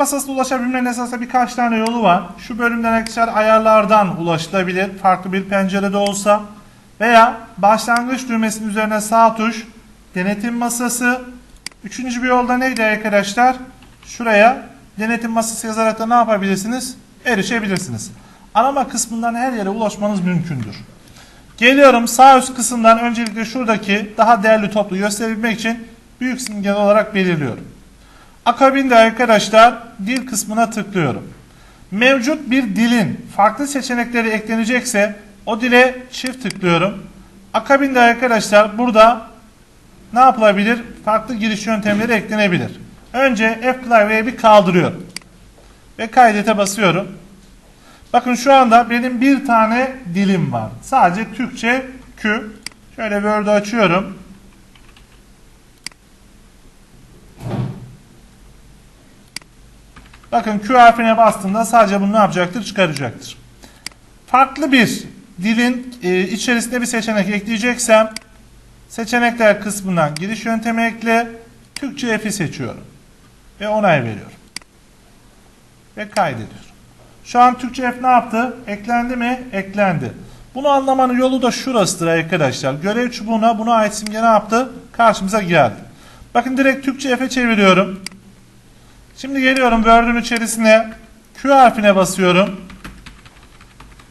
masasına ulaşabilmenin esasında birkaç tane yolu var. Şu bölümden arkadaşlar ayarlardan ulaşılabilir. Farklı bir pencerede olsa. Veya başlangıç düğmesinin üzerine sağ tuş, denetim masası. Üçüncü bir yolda neydi arkadaşlar? Şuraya denetim masası yazarak da ne yapabilirsiniz? Erişebilirsiniz. Arama kısmından her yere ulaşmanız mümkündür. Geliyorum sağ üst kısımdan öncelikle şuradaki daha değerli toplu gösterebilmek için büyük simge olarak belirliyorum. Akabinde arkadaşlar dil kısmına tıklıyorum. Mevcut bir dilin farklı seçenekleri eklenecekse o dile çift tıklıyorum. Akabinde arkadaşlar burada ne yapılabilir? Farklı giriş yöntemleri eklenebilir. Önce F klavyeyi bir kaldırıyorum. Ve kaydete basıyorum. Bakın şu anda benim bir tane dilim var. Sadece Türkçe Q. Şöyle Word'u açıyorum. Bakın Q harfine bastığımda sadece bunu ne yapacaktır? Çıkaracaktır. Farklı bir dilin e, içerisinde bir seçenek ekleyeceksem seçenekler kısmından giriş yöntemi ekle Türkçe F'i seçiyorum. Ve onay veriyorum. Ve kaydediyorum. Şu an Türkçe F ne yaptı? Eklendi mi? Eklendi. Bunu anlamanın yolu da şurasıdır arkadaşlar. Görev çubuğuna buna ait simge ne yaptı? Karşımıza geldi. Bakın direkt Türkçe F'e çeviriyorum. Şimdi geliyorum Word'ün içerisine Q harfine basıyorum.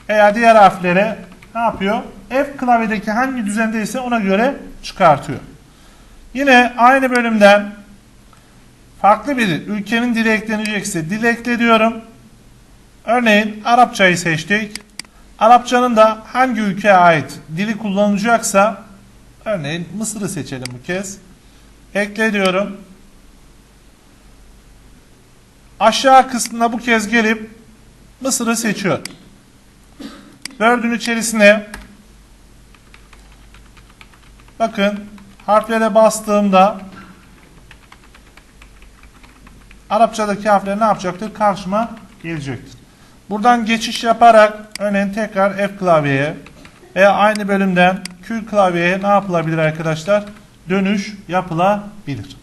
Veya diğer harflere ne yapıyor? F klavyedeki hangi düzendeyse ona göre çıkartıyor. Yine aynı bölümden farklı bir ülkenin dili eklenecekse dil ekle diyorum. Örneğin Arapçayı seçtik. Arapçanın da hangi ülkeye ait dili kullanılacaksa örneğin Mısır'ı seçelim bu kez. Ekle diyorum. Aşağı kısmına bu kez gelip Mısır'ı seçiyorum. Word'ün içerisine bakın harflere bastığımda Arapçadaki harfler ne yapacaktır? Karşıma gelecektir. Buradan geçiş yaparak örneğin tekrar F klavyeye veya aynı bölümden Q klavyeye ne yapılabilir arkadaşlar? Dönüş yapılabilir.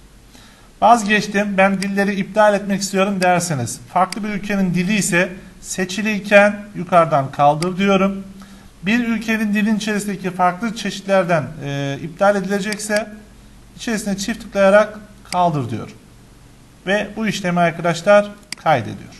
Vazgeçtim ben dilleri iptal etmek istiyorum derseniz farklı bir ülkenin dili ise seçiliyken yukarıdan kaldır diyorum. Bir ülkenin dilin içerisindeki farklı çeşitlerden e, iptal edilecekse içerisine çift tıklayarak kaldır diyorum. Ve bu işlemi arkadaşlar kaydediyor.